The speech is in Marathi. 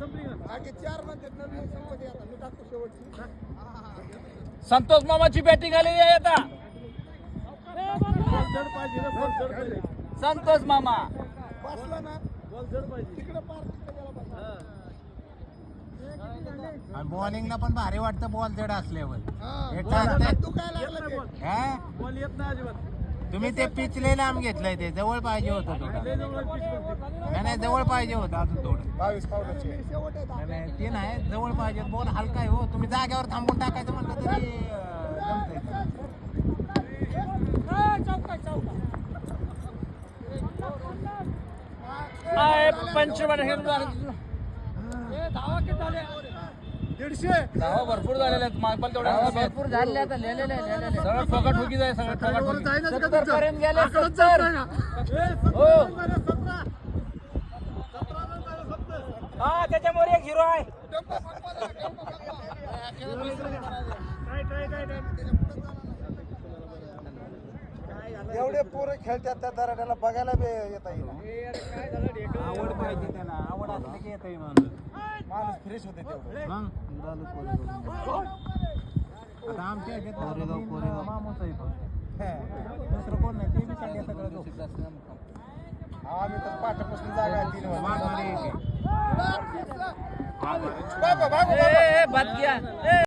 बाकी चार म्हणतात नवीन संपत्ती आता. मी टाकतो शेवटची. संतोष मामाची बॅटिंग आलेली आहे आता. संतोष मामा. बसला ना. तिकडे. आणि बॉलिंगला पण भारी वाटतं बॉल जड असल्यावर. तू काय लागलं ते? हा? तुम्ही ते पिच लय लांब घेतलंय ते. जवळ पाहिजे होतं थोडं. नाही नाही जवळ पाहिजे होतं अजून थोडं. बावीस पावलाचे शेवट आहे नाही, नाही ते नाही जवळ पाहिजे. बॉल हलका आहे हो. तुम्ही जाग्यावर थांबून टाकायचं म्हटलं तरी अं, जमतंय. आहे पंचवट हे दीडशे. धावा भरपूर झालेल्या आहेत. मागपाल तेवढ्या भरपूर झालेल्या आता लिहिलेल्या आहे, लिहिलेल्या आहे. सगळं ठोका ठोकीच आहे सगळं ठोका ठोकी सत्तर पर्यंत गेले सत्तर. हो हा त्याच्यामुळे एक हिरो आहे. एवढे पोरं खेळतात त्या दराड्याला बघायला बी येता येईल आवड पाहिजे त्याला. आवड असली की येतंय माणूस. माणूस फ्रेश होते तेवढं मग आता आमच्या ह्याच्यात मामूच आहे तो. दुसरं कोण नाही ते बी सगळं सगळं तो. आम्ही तर पाठापासून जागा आहे तीन वाजता. वाघमारे एक आहे. बाबा, बाबा, ए, ए, बात किया ए